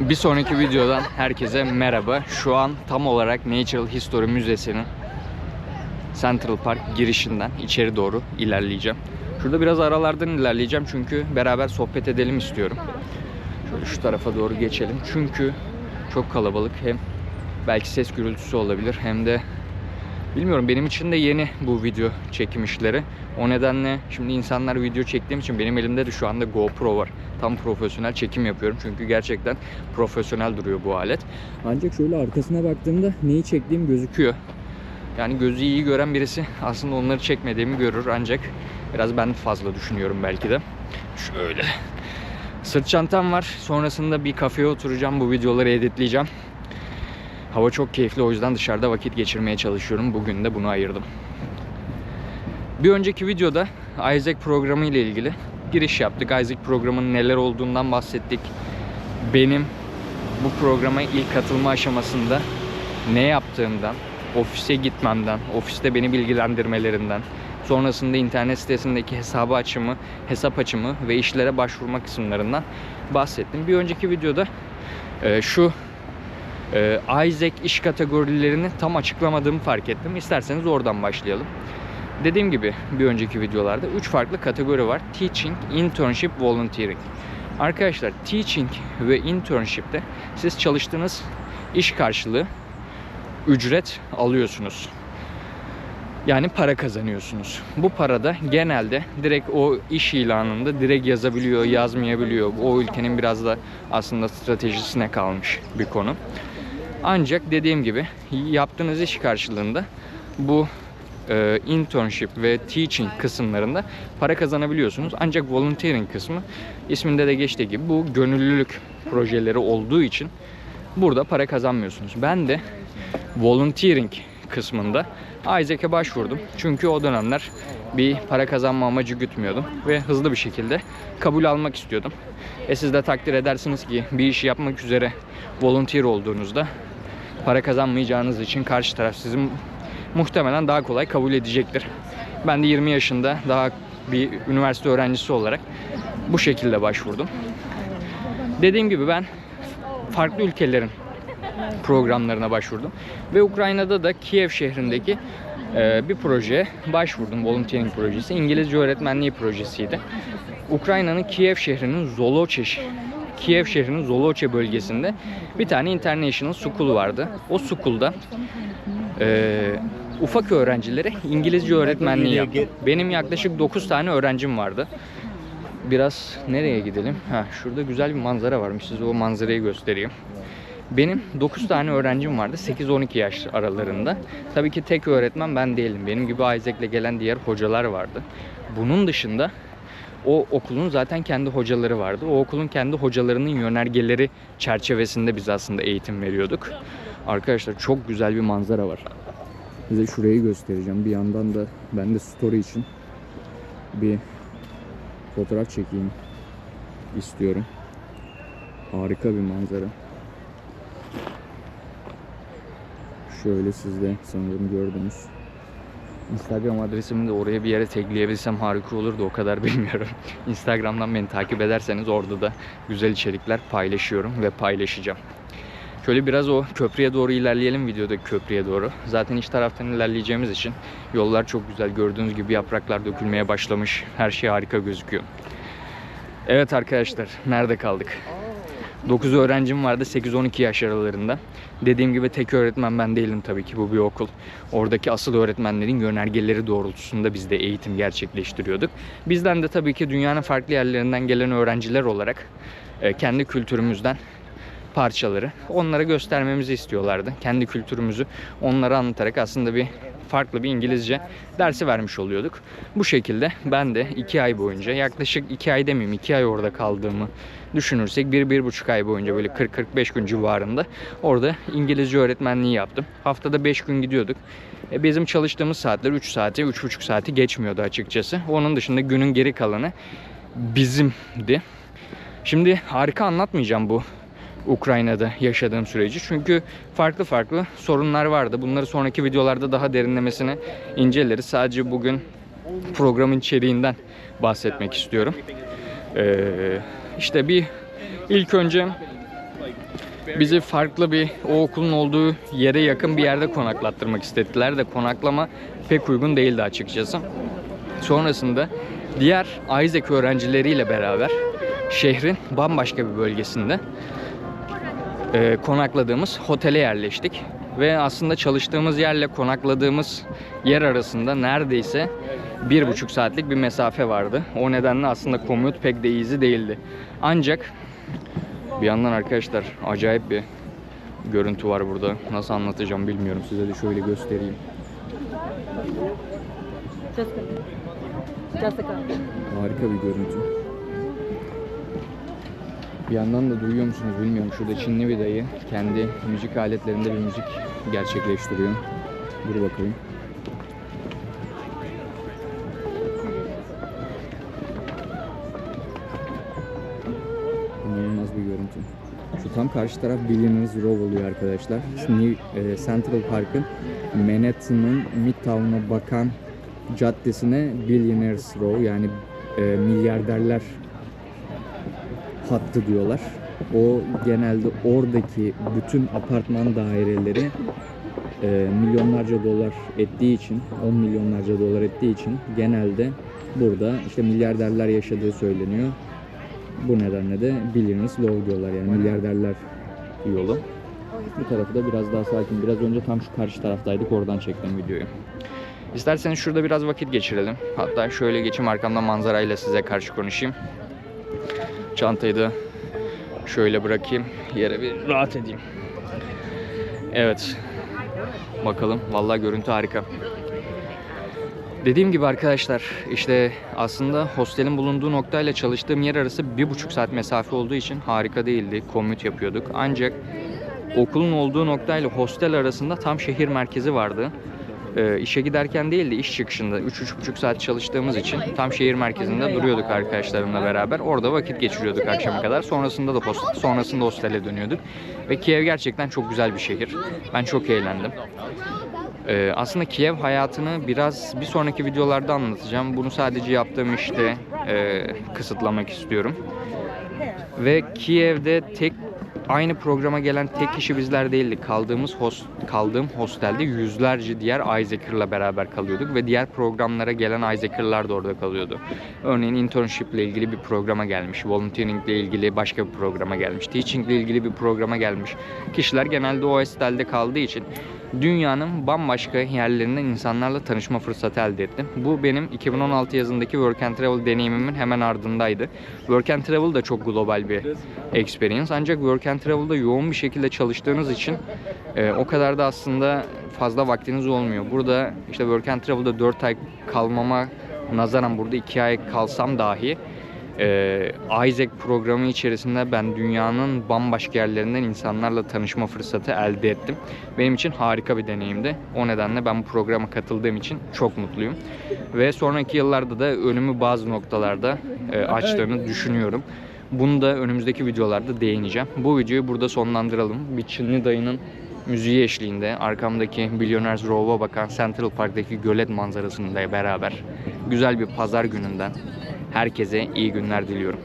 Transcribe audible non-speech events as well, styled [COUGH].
Bir sonraki videodan herkese merhaba. Şu an tam olarak Natural History Müzesi'nin Central Park girişinden içeri doğru ilerleyeceğim. Şurada biraz aralardan ilerleyeceğim çünkü beraber sohbet edelim istiyorum. Şöyle şu tarafa doğru geçelim. Çünkü çok kalabalık. Hem belki ses gürültüsü olabilir hem de bilmiyorum benim için de yeni bu video çekim işleri. O nedenle şimdi insanlar video çektiğim için benim elimde de şu anda GoPro var. Tam profesyonel çekim yapıyorum çünkü gerçekten profesyonel duruyor bu alet. Ancak şöyle arkasına baktığımda neyi çektiğim gözüküyor. Yani gözü iyi gören birisi aslında onları çekmediğimi görür ancak biraz ben fazla düşünüyorum belki de. Şöyle. Sırt çantam var. Sonrasında bir kafeye oturacağım. Bu videoları editleyeceğim. Hava çok keyifli o yüzden dışarıda vakit geçirmeye çalışıyorum. Bugün de bunu ayırdım. Bir önceki videoda Isaac programı ile ilgili giriş yaptık. Isaac programının neler olduğundan bahsettik. Benim bu programa ilk katılma aşamasında ne yaptığımdan, ofise gitmemden, ofiste beni bilgilendirmelerinden, sonrasında internet sitesindeki hesabı açımı, hesap açımı ve işlere başvurma kısımlarından bahsettim. Bir önceki videoda e, şu e, Isaac iş kategorilerini tam açıklamadığımı fark ettim. İsterseniz oradan başlayalım. Dediğim gibi bir önceki videolarda 3 farklı kategori var. Teaching, Internship, Volunteering. Arkadaşlar teaching ve internship'te siz çalıştığınız iş karşılığı ücret alıyorsunuz. Yani para kazanıyorsunuz. Bu parada genelde direkt o iş ilanında direkt yazabiliyor, yazmayabiliyor. O ülkenin biraz da aslında stratejisine kalmış bir konu. Ancak dediğim gibi yaptığınız iş karşılığında bu e, internship ve teaching kısımlarında para kazanabiliyorsunuz. Ancak volunteering kısmı isminde de geçtiği gibi bu gönüllülük projeleri olduğu için burada para kazanmıyorsunuz. Ben de volunteering kısmında Isaac'e başvurdum. Çünkü o dönemler bir para kazanma amacı gütmüyordum ve hızlı bir şekilde kabul almak istiyordum. E siz de takdir edersiniz ki bir işi yapmak üzere volunteer olduğunuzda para kazanmayacağınız için karşı taraf sizin muhtemelen daha kolay kabul edecektir. Ben de 20 yaşında daha bir üniversite öğrencisi olarak bu şekilde başvurdum. Dediğim gibi ben farklı ülkelerin programlarına başvurdum. Ve Ukrayna'da da Kiev şehrindeki e, bir projeye başvurdum. Volunteering projesi. İngilizce öğretmenliği projesiydi. Ukrayna'nın Kiev şehrinin Zoloche Kiev şehrinin Zoloche bölgesinde bir tane International School vardı. O school'da e, ufak öğrencilere İngilizce öğretmenliği yaptım. Benim yaklaşık 9 tane öğrencim vardı. Biraz nereye gidelim? Ha, şurada güzel bir manzara varmış. Size o manzarayı göstereyim. Benim 9 tane öğrencim vardı 8-12 yaş aralarında. Tabii ki tek öğretmen ben değilim. Benim gibi Isaac'le gelen diğer hocalar vardı. Bunun dışında o okulun zaten kendi hocaları vardı. O okulun kendi hocalarının yönergeleri çerçevesinde biz aslında eğitim veriyorduk. Arkadaşlar çok güzel bir manzara var. Size şurayı göstereceğim. Bir yandan da ben de story için bir fotoğraf çekeyim istiyorum. Harika bir manzara. Şöyle siz de sanırım gördünüz. Instagram adresimi de oraya bir yere tagleyebilsem harika olurdu o kadar [LAUGHS] bilmiyorum. Instagram'dan beni takip ederseniz orada da güzel içerikler paylaşıyorum ve paylaşacağım. Şöyle biraz o köprüye doğru ilerleyelim videodaki köprüye doğru. Zaten iç taraftan ilerleyeceğimiz için yollar çok güzel. Gördüğünüz gibi yapraklar dökülmeye başlamış. Her şey harika gözüküyor. Evet arkadaşlar nerede kaldık? 9 öğrencim vardı 8-12 yaş aralarında. Dediğim gibi tek öğretmen ben değilim tabii ki bu bir okul. Oradaki asıl öğretmenlerin yönergeleri doğrultusunda biz de eğitim gerçekleştiriyorduk. Bizden de tabii ki dünyanın farklı yerlerinden gelen öğrenciler olarak e, kendi kültürümüzden parçaları onlara göstermemizi istiyorlardı. Kendi kültürümüzü onlara anlatarak aslında bir farklı bir İngilizce dersi vermiş oluyorduk. Bu şekilde ben de iki ay boyunca yaklaşık iki ay demeyeyim iki ay orada kaldığımı düşünürsek bir, bir buçuk ay boyunca böyle 40-45 gün civarında orada İngilizce öğretmenliği yaptım. Haftada 5 gün gidiyorduk. E, bizim çalıştığımız saatler 3 saati, 3,5 saati geçmiyordu açıkçası. Onun dışında günün geri kalanı bizimdi. Şimdi harika anlatmayacağım bu Ukrayna'da yaşadığım süreci. Çünkü farklı farklı sorunlar vardı. Bunları sonraki videolarda daha derinlemesine inceleriz. Sadece bugün programın içeriğinden bahsetmek istiyorum. Ee, işte bir ilk önce Bizi farklı bir o okulun olduğu yere yakın bir yerde konaklattırmak istediler de konaklama pek uygun değildi açıkçası. Sonrasında diğer Isaac öğrencileriyle beraber şehrin bambaşka bir bölgesinde e, konakladığımız otele yerleştik. Ve aslında çalıştığımız yerle konakladığımız yer arasında neredeyse bir buçuk saatlik bir mesafe vardı. O nedenle aslında commute pek de easy değildi. Ancak bir yandan arkadaşlar acayip bir görüntü var burada. Nasıl anlatacağım bilmiyorum. Size de şöyle göstereyim. Harika bir görüntü. Bir yandan da duyuyor musunuz bilmiyorum. Şurada Çinli bir dayı kendi müzik aletlerinde bir müzik gerçekleştiriyor. Dur bakalım. İnanılmaz bir görüntü. Şu tam karşı taraf Billionaires Row oluyor arkadaşlar. New, Central Park'ın Manhattan'ın Midtown'a bakan caddesine Billionaires Row yani e, milyarderler hattı diyorlar. O genelde oradaki bütün apartman daireleri e, milyonlarca dolar ettiği için, 10 milyonlarca dolar ettiği için genelde burada işte milyarderler yaşadığı söyleniyor. Bu nedenle de Billionaires Row diyorlar yani milyarderler yolu. Bu tarafı da biraz daha sakin. Biraz önce tam şu karşı taraftaydık oradan çektim videoyu. İsterseniz şurada biraz vakit geçirelim. Hatta şöyle geçeyim arkamda manzarayla size karşı konuşayım. Çantayı da şöyle bırakayım. Yere bir rahat edeyim. Evet. Bakalım. Vallahi görüntü harika. Dediğim gibi arkadaşlar işte aslında hostelin bulunduğu noktayla çalıştığım yer arası bir buçuk saat mesafe olduğu için harika değildi. Commute yapıyorduk. Ancak okulun olduğu noktayla hostel arasında tam şehir merkezi vardı. Ee, işe giderken değil de iş çıkışında 3-3,5 saat çalıştığımız için tam şehir merkezinde duruyorduk arkadaşlarımla beraber. Orada vakit geçiriyorduk akşama kadar. Sonrasında da post, sonrasında hostele dönüyorduk. Ve Kiev gerçekten çok güzel bir şehir. Ben çok eğlendim. Ee, aslında Kiev hayatını biraz bir sonraki videolarda anlatacağım. Bunu sadece yaptığım işte e, kısıtlamak istiyorum. Ve Kiev'de tek aynı programa gelen tek kişi bizler değildik. Kaldığımız host, kaldığım hostelde yüzlerce diğer Isaac'ırla beraber kalıyorduk ve diğer programlara gelen Isaac'ırlar da orada kalıyordu. Örneğin internship ile ilgili bir programa gelmiş, volunteering ile ilgili başka bir programa gelmiş, teaching ile ilgili bir programa gelmiş. Kişiler genelde o hostelde kaldığı için dünyanın bambaşka yerlerinden insanlarla tanışma fırsatı elde ettim. Bu benim 2016 yazındaki Work and Travel deneyimimin hemen ardındaydı. Work and Travel da çok global bir experience. Ancak Work and Travel'da yoğun bir şekilde çalıştığınız için e, o kadar da aslında fazla vaktiniz olmuyor. Burada işte Work and Travel'da 4 ay kalmama nazaran burada 2 ay kalsam dahi ee, Isaac programı içerisinde ben dünyanın bambaşka yerlerinden insanlarla tanışma fırsatı elde ettim. Benim için harika bir deneyimdi. O nedenle ben bu programa katıldığım için çok mutluyum. Ve sonraki yıllarda da önümü bazı noktalarda e, açtığını düşünüyorum. Bunu da önümüzdeki videolarda değineceğim. Bu videoyu burada sonlandıralım. Bir Çinli dayının müziği eşliğinde arkamdaki Billionaires Row'a bakan Central Park'taki gölet manzarasında beraber güzel bir pazar gününden herkese iyi günler diliyorum.